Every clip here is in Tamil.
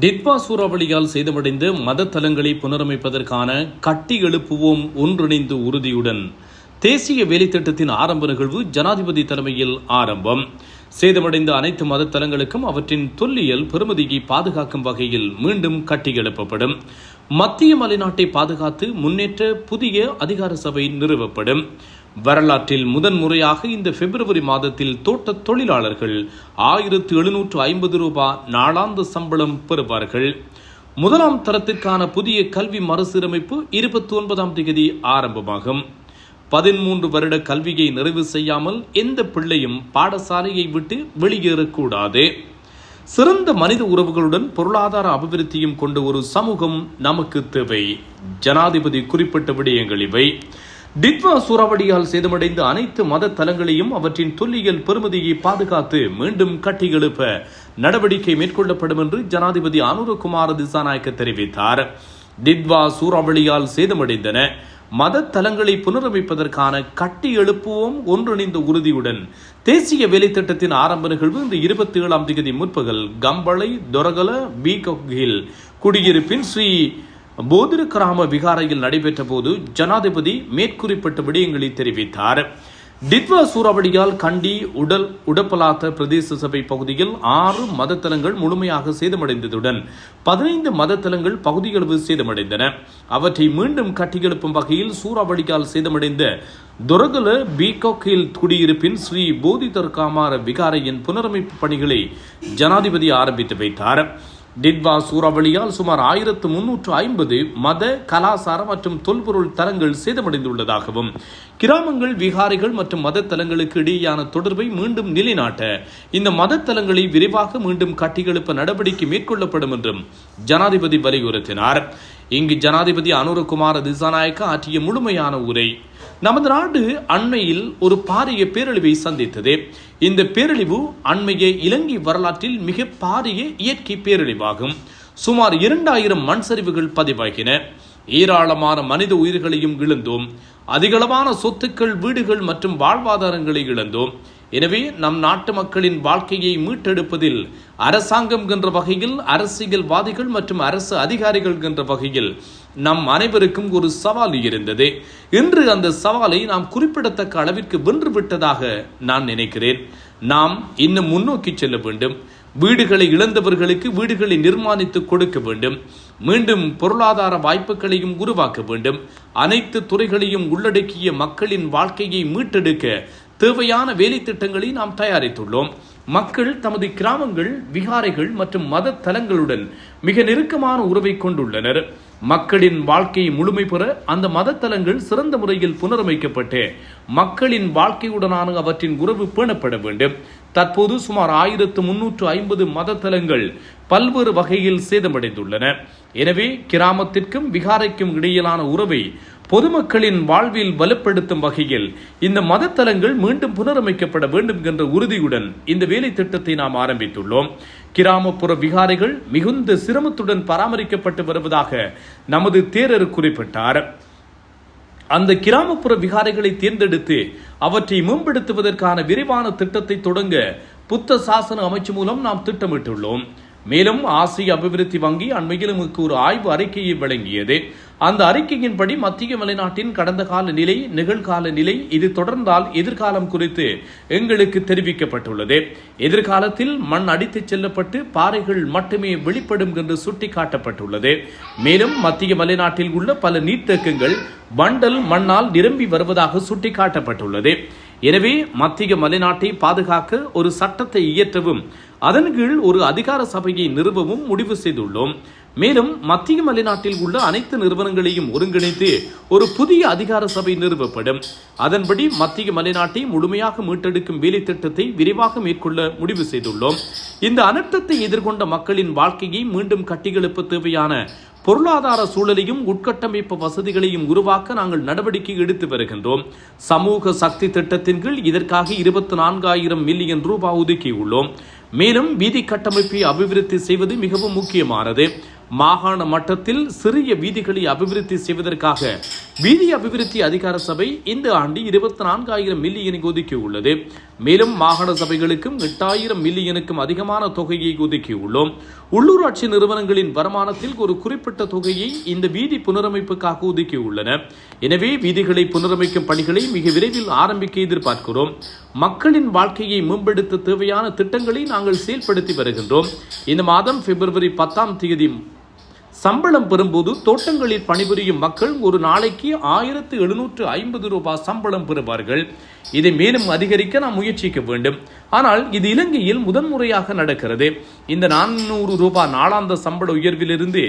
டிட்வா சூறாவளியால் சேதமடைந்த மத தலங்களை புனரமைப்பதற்கான கட்டி எழுப்புவோம் ஒன்றிணைந்து உறுதியுடன். தேசிய வேலைத்திட்டத்தின் ஆரம்ப நிகழ்வு ஜனாதிபதி தலைமையில் ஆரம்பம். சேதமடைந்த அனைத்து மத தலங்களுக்கும் அவற்றின் தொல்லியல் பெருமதியை பாதுகாக்கும் வகையில் மீண்டும் கட்டி எழுப்பப்படும். மத்திய மலைநாட்டை பாதுகாத்து முன்னேற்ற புதிய அதிகார சபை நிறுவப்படும். வரலாற்றில் முதன்முறையாக இந்த பிப்ரவரி மாதத்தில் தோட்ட தொழிலாளர்கள் ஆயிரத்து எழுநூற்று ஐம்பது ரூபாய் நாளாந்த சம்பளம் பெறுவார்கள். முதலாம் தரத்திற்கான புதிய கல்வி மறுசீரமைப்பு இருபத்தி ஒன்பதாம் தேதி ஆரம்பமாகும். பதிமூன்று வருட கல்வியை நிறைவு செய்யாமல் எந்த பிள்ளையும் பாடசாலையை விட்டு வெளியேறக்கூடாது. சிறந்த மனித உறவுகளுடன் பொருளாதார அபிவிருத்தியும் கொண்ட ஒரு சமூகம் நமக்கு தேவை. ஜனாதிபதி குறிப்பிட்ட விடயங்கள் இவை. டிட்வா சூறாவளியால் சேதமடைந்த அனைத்து மத தலங்களையும் அவற்றின் தொல்லியல் பெருமதியை பாதுகாத்து மீண்டும் கட்டியெழுப்ப நடவடிக்கை மேற்கொள்ளப்படும் என்று ஜனாதிபதி அனுரகுமார திசாநாயக்க தெரிவித்தார். டிட்வா சூறாவளியால் சேதமடைந்தன. மத தலங்களை புனரமைப்பதற்கான கட்டி எழுப்புவோம் ஒன்றிணைந்த உறுதியுடன் தேசிய வேலைத்திட்டத்தின் ஆரம்ப நிகழ்வு இந்த இருபத்தி ஏழாம் தேதி முற்பகல் கம்பளை தொரகல பீகில் குடியிருப்பின் ஸ்ரீ போதிரு கிராம விகாரையில் நடைபெற்ற போது ஜனாதிபதி மேற்குறிப்பிட்ட விடயங்களை தெரிவித்தார். டிட்வா சூறாவளியால் கண்டி உடல் உடப்பலாத்த பிரதேச சபை பகுதியில் ஆறு மதத்தலங்கள் முழுமையாக சேதமடைந்ததுடன் பதினைந்து மதத்தலங்கள் பகுதியளவு சேதமடைந்தன. அவற்றை மீண்டும் கட்டியெழுப்பும் வகையில் சூறாவளியால் சேதமடைந்த துரகல பீகாக்கில் குடியிருப்பின் ஸ்ரீ போதிதர் காமார விகாரையின் புனரமைப்பு பணிகளை ஜனாதிபதி ஆரம்பித்து வைத்தார். டிட்வா சூறாவளியால் சுமார் ஆயிரத்து முன்னூற்று ஐம்பது மத கலாசார மற்றும் தொல்பொருள் தலங்கள் சேதமடைந்துள்ளதாகவும் கிராமங்கள் விகாரைகள் மற்றும் மத தலங்களுக்கு இடையேயான தொடர்பை மீண்டும் நிலைநாட்ட இந்த மத தலங்களை விரைவாக மீண்டும் கட்டியெழுப்ப நடவடிக்கை மேற்கொள்ளப்படும் என்றும் ஜனாதிபதி வலியுறுத்தினார். இங்கு ஜனாதிபதி அனுரகுமார திசாநாயக்க ஆற்றிய முழுமையான உரை நமது நாடு அண்மையில் ஒரு பாரிய பேரழிவை சந்தித்தது. இந்த பேரழிவு அண்மைய இலங்கை வரலாற்றில் மிக பாரிய இயற்கை பேரழிவாகும். சுமார் இரண்டாயிரம் மண் சரிவுகள் பதிவாகின. ஏராளமான மனித உயிர்களையும் இழந்தோம். அதிகளவான சொத்துக்கள் வீடுகள் மற்றும் வாழ்வாதாரங்களை இழந்தோம். எனவே நம் நாட்டு மக்களின் வாழ்க்கையை மீட்டெடுப்பதில் அரசாங்கம் என்ற வகையில் அரசியல்வாதிகள் மற்றும் அரசு அதிகாரிகள் என்ற வகையில் நம் அனைவருக்கும் ஒரு சவால் இருந்தது. இன்று அந்த சவாலை நாம் குறிப்பிடத்தக்க அளவிற்கு வென்று விட்டதாக நான் நினைக்கிறேன். நாம் இன்னும் முன்னோக்கி செல்ல வேண்டும். வீடுகளை இழந்தவர்களுக்கு வீடுகளை நிர்மாணித்து கொடுக்க வேண்டும். மீண்டும் பொருளாதார வாய்ப்புகளையும் உருவாக்க வேண்டும். அனைத்து துறைகளையும் உள்ளடக்கிய மக்களின் வாழ்க்கையை மீட்டெடுக்க தேவையான வேலை திட்டங்களை நாம் தயாரித்துள்ளோம். மக்கள் தமது கிராமங்கள் விகாரைகள் மற்றும் மத தலங்களுடன் மிக நெருக்கமான உறவை கொண்டுள்ளனர். மக்களின் வாழ்க்கையை முழுமை பெற அந்த மத தலங்கள் சிறந்த முறையில் புனரமைக்கப்பட்டு மக்களின் வாழ்க்கையுடனான அவற்றின் உறவு பேணப்பட வேண்டும். தற்போது சுமார் ஆயிரத்து முன்னூற்று ஐம்பது மத தலங்கள் பல்வேறு வகையில் சேதமடைந்துள்ளன. எனவே கிராமத்திற்கும் விகாரைக்கும் இடையிலான உறவை பொதுமக்களின் வாழ்வில் வலுப்படுத்தும் வகையில் இந்த மதத்தலங்கள் மீண்டும் புனரமைக்கப்பட வேண்டும் என்ற உறுதியுடன் இந்த வேலை திட்டத்தை நாம் ஆரம்பித்துள்ளோம். கிராமப்புற விகாரைகள் மிகுந்த சிரமத்துடன் பராமரிக்கப்பட்டு வருவதாக நமது தேரர் குறிப்பிட்டார். அந்த கிராமப்புற விகாரைகளை தேர்ந்தெடுத்து அவற்றை மேம்படுத்துவதற்கான விரிவான திட்டத்தை தொடங்க புத்த சாசன அமைச்சு மூலம் நாம் திட்டமிட்டுள்ளோம். மேலும் ஆசிய அபிவிருத்தி வங்கி அண்மையில் நமக்கு ஒரு ஆய்வு அறிக்கையை வழங்கியது. அந்த அறிக்கையின்படி மத்திய மலைநாட்டின் கடந்த கால நிலை நிகழ்கால நிலை இது தொடர்ந்தால் எதிர்காலம் குறித்து எங்களுக்கு தெரிவிக்கப்பட்டுள்ளது. எதிர்காலத்தில் மண் அடித்துச் செல்லப்பட்டு பாறைகள் மட்டுமே வெளிப்படும் என்று சுட்டிக்காட்டப்பட்டுள்ளது. மேலும் மத்திய மலைநாட்டில் உள்ள பல நீர்த்தேக்கங்கள் வண்டல் மண்ணால் நிரம்பி வருவதாக சுட்டிக்காட்டப்பட்டுள்ளது. எனவே மத்திய மலைநாட்டை பாதுகாக்க ஒரு சட்டத்தை இயற்றவும் அதன் கீழ் ஒரு அதிகார சபையை நிறுவவும் முடிவு செய்துள்ளோம். மேலும் மத்திய மலைநாட்டில் உள்ள அனைத்து நிறுவனங்களையும் ஒருங்கிணைத்து ஒரு புதிய அதிகார சபை நிறுவப்படும். அதன்படி மத்திய மலைநாட்டை முழுமையாக மீட்டெடுக்கும் வேலை திட்டத்தை விரிவாக மேற்கொள்ள முடிவு செய்துள்ளோம். இந்த அனர்த்தத்தை எதிர்கொண்ட மக்களின் வாழ்க்கையை மீண்டும் கட்டியெழுப்ப தேவையான பொருளாதார சூழலையும் உட்கட்டமைப்பு வசதிகளையும் உருவாக்க நாங்கள் நடவடிக்கை எடுத்து வருகின்றோம். சமூக சக்தி திட்டத்தின் கீழ் இதற்காக இருபத்தி நான்காயிரம் மில்லியன் ரூபாய் ஒதுக்கியுள்ளோம். மேலும் வீதி கட்டமைப்பை அபிவிருத்தி செய்வது மிகவும் முக்கியமானது. மாகாண மட்டத்தில் சிறிய வீதிகளை அபிவிருத்தி செய்வதற்காக வீதி அபிவிருத்தி அதிகார சபை இந்த ஆண்டு இருபத்தி நான்காயிரம் மில்லியனை ஒதுக்கியுள்ளது மேலும் மாகாண சபைகளுக்கும் எட்டாயிரம் மில்லியனுக்கும் அதிகமான தொகையை ஒதுக்கியுள்ளோம் உள்ளூராட்சி நிறுவனங்களின் வருமானத்தில் ஒரு குறிப்பிட்ட தொகையை இந்த வீதி புனரமைப்புக்காக ஒதுக்கியுள்ளன. எனவே வீதிகளை புனரமைக்கும் பணிகளை மிக விரைவில் ஆரம்பிக்க எதிர்பார்க்கிறோம். மக்களின் வாழ்க்கையை மேம்படுத்த தேவையான திட்டங்களை நாங்கள் செயல்படுத்தி வருகின்றோம். இந்த மாதம் பிப்ரவரி பத்தாம் தேதி சம்பளம் பெறும்போது தோட்டங்களில் பணிபுரியும் மக்கள் ஒரு நாளைக்கு ஆயிரத்து எழுநூற்று ஐம்பது ரூபாய் சம்பளம் பெறுவார்கள். இதை மேலும் அதிகரிக்க நாம் முயற்சிக்க வேண்டும். ஆனால் இது இலங்கையில் முதன்முறையாக நடக்கிறது. இந்த நானூறு ரூபாய் நாளாந்த சம்பள உயர்விலிருந்து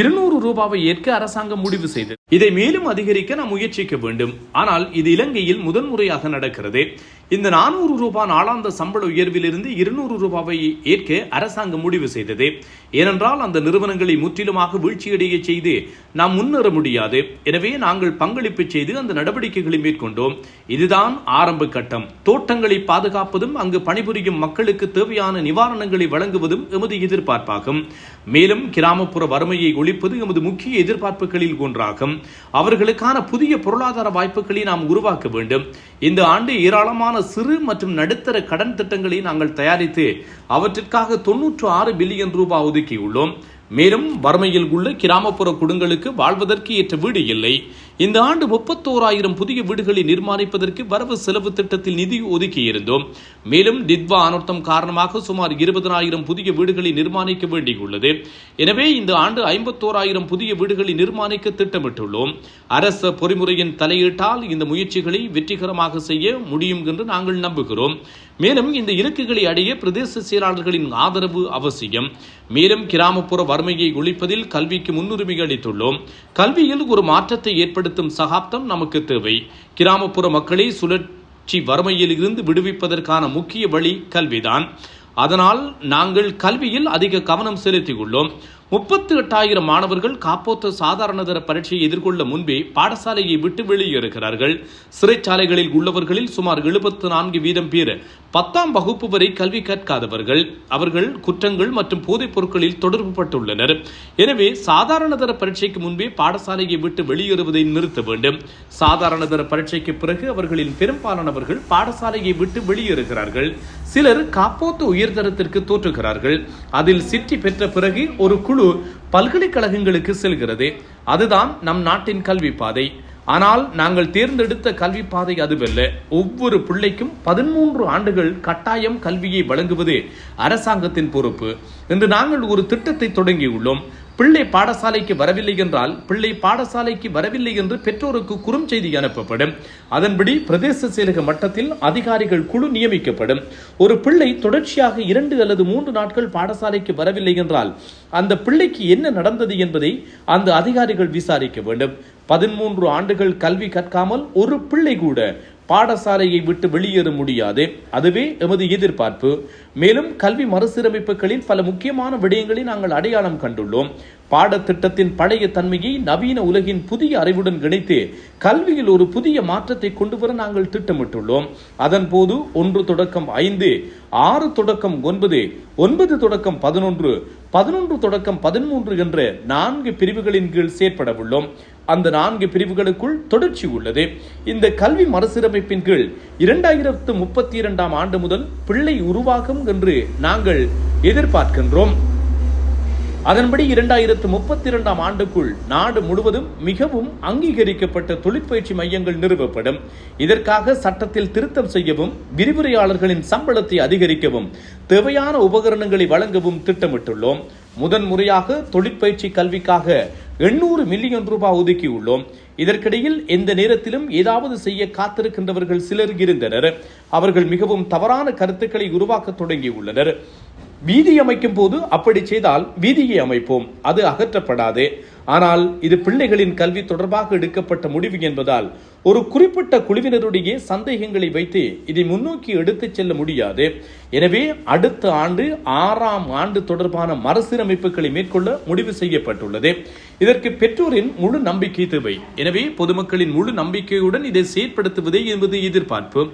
இருநூறு ரூபாவை ஏற்க அரசாங்கம் முடிவு செய்தது. இதை மேலும் அதிகரிக்க நாம் முயற்சிக்க வேண்டும். ஆனால் இது இலங்கையில் முதன்முறையாக நடக்கிறது. இந்த நானூறு ரூபாய் நாளாந்த சம்பள உயர்விலிருந்து இருநூறு ரூபாவை ஏற்க அரசாங்கம் முடிவு செய்தது. ஏனென்றால் அந்த நிறுவனங்களை முற்றிலுமாக வீழ்ச்சியடைய செய்து நாம் முன்னேற முடியாது. எனவே நாங்கள் பங்களிப்பு செய்து அந்த நடவடிக்கைகளை மேற்கொண்டோம். இதுதான் ஆரம்ப கட்டம். தோட்டங்களை பாதுகாப்பதும் அங்கு பணிபுரியும் மக்களுக்கு தேவையான நிவாரணங்களை வழங்குவதும் எமது எதிர்பார்ப்பாகும். மேலும் கிராமப்புற வறுமையை ஒழிப்பது எமது முக்கிய எதிர்பார்ப்புகளில் ஒன்றாகும். அவர்களுக்கான புதிய பொருளாதார வாய்ப்புகளை நாம் உருவாக்க வேண்டும். இந்த ஆண்டு ஏராளமான சிறு மற்றும் நடுத்தர கடன் திட்டங்களை நாங்கள் தயாரித்து அவற்றிற்காக தொன்னூற்று ஆறு பில்லியன் ரூபாய் ஒதுக்கியுள்ளோம். மேலும் வறுமையில் உள்ள கிராமப்புற குடும்பங்களுக்கு வாழ்வதற்கு ஏற்ற வீடு இல்லை. இந்த ஆண்டு முப்பத்தோராயிரம் புதிய வீடுகளை நிர்மாணிப்பதற்கு வரவு செலவு திட்டத்தில் நிதி ஒதுக்கி இருந்தோம் மேலும் டிட்வா அனர்த்தம் காரணமாக சுமார் இருபதனாயிரம் புதிய வீடுகளை நிர்மாணிக்க வேண்டியுள்ளது. எனவே இந்த ஆண்டு ஐம்பத்தோராயிரம் புதிய வீடுகளை நிர்மாணிக்க திட்டமிட்டுள்ளோம். அரச பொறிமுறையின் தலையீட்டால் இந்த முயற்சிகளை வெற்றிகரமாக செய்ய முடியும் என்று நாங்கள் நம்புகிறோம். மேலும் இந்த இலக்குகளை அடைய பிரதேச செயலாளர்களின் ஆதரவு அவசியம். மேலும் கிராமப்புற வறுமையை ஒழிப்பதில் கல்விக்கு முன்னுரிமை அளித்துள்ளோம். கல்வியில் ஒரு மாற்றத்தை ஏற்படுத்தும் சகாப்தம் நமக்கு தேவை. கிராமப்புற மக்களை சுழற்சி வறுமையில் இருந்து விடுவிப்பதற்கான முக்கிய வழி கல்விதான். அதனால் நாங்கள் கல்வியில் அதிக கவனம் செலுத்தியுள்ளோம் முப்பத்து எட்டாயிரம் மாணவர்கள் காப்போத்த சாதாரணதர பரீட்சையை எதிர்கொள்ள முன்பே பாடசாலையை விட்டு வெளியேறுகிறார்கள். சிறைச்சாலைகளில் உள்ளவர்களில் சுமார் எழுபத்து நான்கு வீதம் பேர் பத்தாம் வகுப்பு வரை கல்வி கற்காதவர்கள். அவர்கள் குற்றங்கள் மற்றும் போதைப் பொருட்களில் தொடர்பு பட்டுள்ளனர் எனவே சாதாரணதர பரீட்சைக்கு முன்பே பாடசாலையை விட்டு வெளியேறுவதை நிறுத்த வேண்டும். சாதாரணதர பரீட்சைக்கு பிறகு அவர்களின் பெரும்பாலானவர்கள் பாடசாலையை விட்டு வெளியேறுகிறார்கள். சிலர் காப்போத்து உயர்தரத்திற்கு தோற்றுகிறார்கள். அதில் சிற்றி பெற்ற பிறகு ஒரு குழு பல்கலைக்கழகங்களுக்கு செல்கிறது அதுதான் நம் நாட்டின் கல்வி பாதை ஆனால் நாங்கள் தேர்ந்தெடுத்த கல்வி பாதை அதுவல்ல. ஒவ்வொரு பிள்ளைக்கும் பதிமூன்று ஆண்டுகள் கட்டாயம் கல்வியை வழங்குவது அரசாங்கத்தின் பொறுப்பு. இன்று நாங்கள் ஒரு திட்டத்தை தொடங்கியுள்ளோம். பிள்ளை பாடசாலைக்கு வரவில்லை என்றால் பிள்ளை பாடசாலைக்கு வரவில்லை என்று பெற்றோருக்கு குறும் செய்தி அனுப்பப்படும். அதன்படி பிரதேச செயலக மட்டத்தில் அதிகாரிகள் குழு நியமிக்கப்படும். ஒரு பிள்ளை தொடர்ச்சியாக இரண்டு அல்லது மூன்று நாட்கள் பாடசாலைக்கு வரவில்லை என்றால் அந்த பிள்ளைக்கு என்ன நடந்தது என்பதை அந்த அதிகாரிகள் விசாரிக்க வேண்டும். பதிமூன்று ஆண்டுகள் கல்வி கற்காமல் ஒரு பிள்ளை கூட பாடசாலையை விட்டு வெளியேற முடியாது. அதுவே எமது எதிர்பார்ப்பு. மேலும் கல்வி மறுசீரமைப்புகளில் பல முக்கியமான விடயங்களை நாங்கள் அடையாளம் கண்டுள்ளோம். பாடத்திட்டத்தின் பழைய தன்மையை நவீன உலகின் புதிய அறிவுடன் இணைத்து கல்வியில் ஒரு புதிய மாற்றத்தை கொண்டு வர நாங்கள் திட்டமிட்டுள்ளோம். அதன் போது ஒன்று தொடக்கம் ஐந்து ஆறு தொடக்கம் ஒன்பது ஒன்பது தொடக்கம் பதினொன்று பதினொன்று தொடக்கம் பதிமூன்று என்று நான்கு பிரிவுகளின் கீழ் செயற்பட உள்ளோம் அந்த நான்கு பிரிவுகளுக்குள் தொடர்ச்சி உள்ளது. இந்த கல்வி மறுசீரமைப்பின் கீழ் இரண்டாயிரத்து முப்பத்தி இரண்டாம் ஆண்டு முதல் பிள்ளை உருவாகும் என்று நாங்கள் எதிர்பார்க்கின்றோம். அதன்படி இரண்டாயிரத்து முப்பத்தி இரண்டாம் ஆண்டுக்குள் நாடு முழுவதும் மிகவும் அங்கீகரிக்கப்பட்ட தொழிற்பயிற்சி மையங்கள் நிறுவப்படும். இதற்காக சட்டத்தில் திருத்தம் செய்யவும் விரிவுரையாளர்களின் சம்பளத்தை அதிகரிக்கவும் தேவையான உபகரணங்களை வழங்கவும் திட்டமிட்டுள்ளோம். முதன் முறையாக தொழிற்பயிற்சி கல்விக்காக எண்ணூறு மில்லியன் ரூபாய் ஒதுக்கியுள்ளோம் இதற்கிடையில் எந்த நேரத்திலும் ஏதாவது செய்ய காத்திருக்கின்றவர்கள் சிலர் இருந்தனர். அவர்கள் மிகவும் தவறான கருத்துக்களை உருவாக்க தொடங்கியுள்ளனர். வீதி அமைக்கும் போது அப்படி செய்தால் வீதியை அமைப்போம். அது அகற்றப்படாது. ஆனால் இது பிள்ளைகளின் கல்வி தொடர்பாக எடுக்கப்பட்ட முடிவு என்பதால் ஒரு குறிப்பிட்ட குழுவினருடைய சந்தேகங்களை வைத்து இதை முன்னோக்கி எடுத்துச் செல்ல முடியாது. எனவே அடுத்த ஆண்டு ஆறாம் ஆண்டு தொடர்பான மறுசீரமைப்புகளை மேற்கொள்ள முடிவு செய்யப்பட்டுள்ளது. இதற்கு பெற்றோரின் முழு நம்பிக்கை தேவை. எனவே பொதுமக்களின் முழு நம்பிக்கையுடன் இதை செயற்படுத்துவதே என்பது எதிர்பார்ப்பு.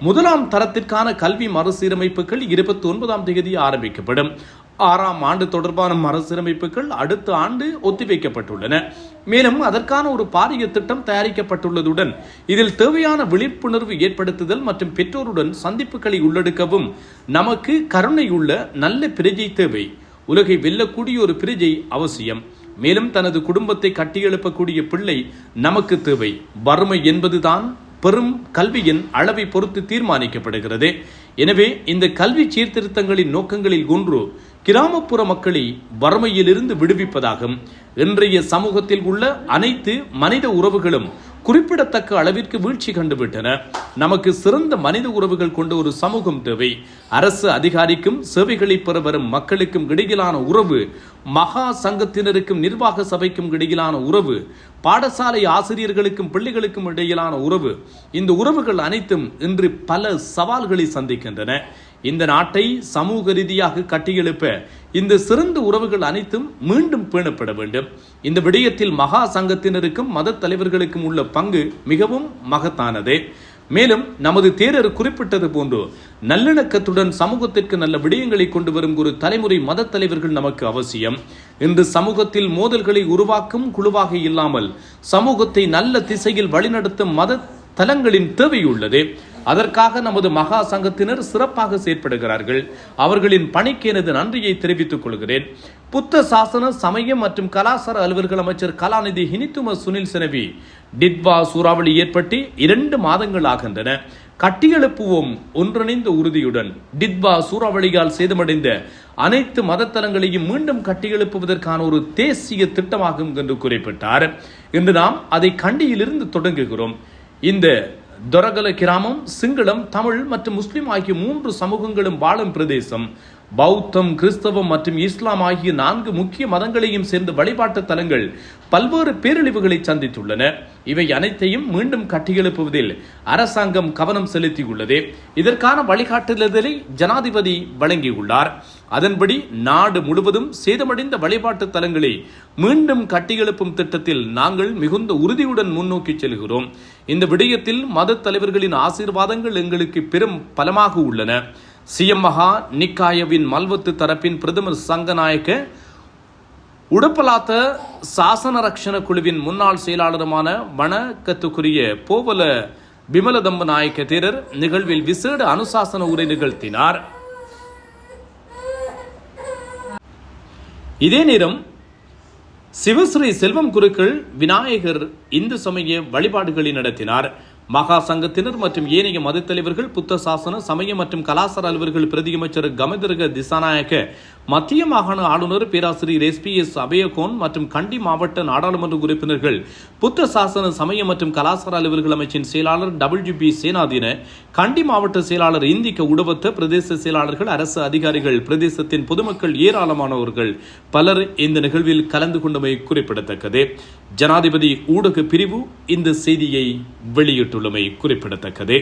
முதலாம் தரத்திற்கான கல்வி மறுசீரமைப்புகள் இருபத்தி ஒன்பதாம் தேதி ஆரம்பிக்கப்படும். ஆறாம் ஆண்டு தொடர்பான மறுசீரமைப்புகள் அடுத்த ஆண்டு ஒத்திவைக்கப்பட்டுள்ளன. மேலும் அதற்கான ஒரு பாரிய திட்டம் தயாரிக்கப்பட்டுள்ளதுடன் இதில் தேவையான விழிப்புணர்வு ஏற்படுத்துதல் மற்றும் பெற்றோருடன் சந்திப்புகளை உள்ளடக்கவும் நமக்கு கருணையுள்ள நல்ல பிரஜை தேவை. உலகை வெல்லக்கூடிய ஒரு பிரஜை அவசியம். மேலும் தனது குடும்பத்தை கட்டியெழுப்பக்கூடிய பிள்ளை நமக்கு தேவை. வறுமை என்பதுதான் பெரும் கல்வியின் அளவை பொறுத்து தீர்மானிக்கப்படுகிறது. எனவே இந்த கல்வி சீர்திருத்தங்களின் நோக்கங்களில் ஒன்று கிராமப்புற மக்களை வறுமையிலிருந்து விடுவிப்பதாகும். இன்றைய சமூகத்தில் உள்ள அனைத்து மனித உறவுகளும் குறிப்பிடத்தக்க அளவிற்கு வீழ்ச்சி கண்டுவிட்டன. நமக்கு சிறந்த மனித உறவுகள் கொண்ட ஒரு சமூகம் தேவை. அரசு அதிகாரிக்கும் சேவைகளை பெற வரும் மக்களுக்கும் இடையிலான உறவு மகா சங்கத்தினருக்கும் நிர்வாக சபைக்கும் இடையிலான உறவு பாடசாலை ஆசிரியர்களுக்கும் பிள்ளைகளுக்கும் இடையிலான உறவு. இந்த உறவுகள் அனைத்தும் இன்று பல சவால்களை சந்திக்கின்றன. இந்த நாட்டை சமூக ரீதியாக கட்டியெழுப்ப இந்த சிறந்த உறவுகள் அனைத்தும் மீண்டும் பேணப்பட வேண்டும். இந்த விடயத்தில் மகா சங்கத்தினருக்கும் மத தலைவர்களுக்கும் உள்ள பங்கு மிகவும் மகத்தானது. மேலும் நமது தேரர் குறிப்பிட்டது போன்று நல்லிணக்கத்துடன் சமூகத்திற்கு நல்ல விடயங்களை கொண்டு வரும் ஒரு தலைமுறை மத தலைவர்கள் நமக்கு அவசியம். இன்று சமூகத்தில் மோதல்களை உருவாக்கும் குழுவாக இல்லாமல் சமூகத்தை நல்ல திசையில் வழிநடத்தும் மத தலங்களின் தேவையுள்ளது அதற்காக நமது மகா சங்கத்தினர் சிறப்பாக செயற்படுகிறார்கள். அவர்களின் பணிக்கு எனது நன்றியை தெரிவித்துக் கொள்கிறேன். புத்த சாசன சமயம் மற்றும் கலாசார அலுவல்கள் அமைச்சர் கலாநிதி ஹினித்தும சுனில் செனவி டிட்வா சூறாவளி ஏற்பட்டு இரண்டு மாதங்கள் ஆகின்றன. கட்டியெழுப்புவோம் ஒன்றிணைந்த உறுதியுடன். டிட்வா சூறாவளியால் சேதமடைந்த அனைத்து மதத்தலங்களையும் மீண்டும் கட்டியெழுப்புவதற்கான ஒரு தேசிய திட்டமாகும் என்று குறிப்பிட்டார். இன்று நாம் அதை கண்டியிலிருந்து தொடங்குகிறோம். இந்த தொரகல கிராமம் சிங்களம் தமிழ் மற்றும் முஸ்லிம் ஆகிய மூன்று சமூகங்களும் வாழும் பிரதேசம். பௌத்தம் கிறிஸ்தவம் மற்றும் இஸ்லாம் ஆகிய நான்கு முக்கிய மதங்களையும் சேர்ந்த வழிபாட்டு தலங்கள் பல்வேறு பேரழிவுகளை சந்தித்துள்ளன. இவை அனைத்தையும் மீண்டும் கட்டியெழுப்புவதில் அரசாங்கம் கவனம் செலுத்தியுள்ளது. இதற்கான வழிகாட்டுதலை ஜனாதிபதி வழங்கியுள்ளார். அதன்படி நாடு முழுவதும் சேதமடைந்த வழிபாட்டு தலங்களை மீண்டும் கட்டியெழுப்பும் திட்டத்தில் நாங்கள் மிகுந்த உறுதியுடன் முன்னோக்கி செல்கிறோம். இந்த விடயத்தில் மத தலைவர்களின் ஆசீர்வாதங்கள் எங்களுக்கு பெரும் பலமாக உள்ளன. சிஎம் மகா நிக்காயவின் மல்வத்து தரப்பின் பிரதமர் சங்கநாயக்க உடப்பலாத்த சாசன ரக்ஷண குழுவின் முன்னாள் செயலாளருமான வணக்கத்துக்குரிய போவல பிமலதம்ப நாயக்க தேரர் நிகழ்வில் விசேட அனுசாசன உரை நிகழ்த்தினார். இதே நேரம் சிவஸ்ரீ செல்வம் குருக்கள் விநாயகர் இந்து சமய வழிபாடுகளை நடத்தினார். மகா சங்கத்தினர் மற்றும் ஏனைய மதத்தலைவர்கள் புத்த சாசன சமய மற்றும் கலாசார அலுவலர்கள் பிரதியமைச்சர் கமதிரக திசாநாயக்க மத்திய மாகாண ஆளுநர் பேராசிரியர் எஸ் பி எஸ் அபயகோன் மற்றும் கண்டி மாவட்ட நாடாளுமன்ற உறுப்பினர்கள் புத்த சாசன சமய மற்றும் கலாசார அலுவலர்கள் அமைச்சின் செயலாளர் டபிள்யூ பி சேனாதீன கண்டி மாவட்ட செயலாளர் இந்திக்க உடவத்த பிரதேச செயலாளர்கள் அரசு அதிகாரிகள் பிரதேசத்தின் பொதுமக்கள் ஏராளமானவர்கள் பலர் இந்த நிகழ்வில் கலந்து கொண்டமை குறிப்பிடத்தக்கது. ஜனாதிபதி ஊடக பிரிவு இந்த செய்தியை வெளியிட்டுள்ளமை குறிப்பிடத்தக்கது.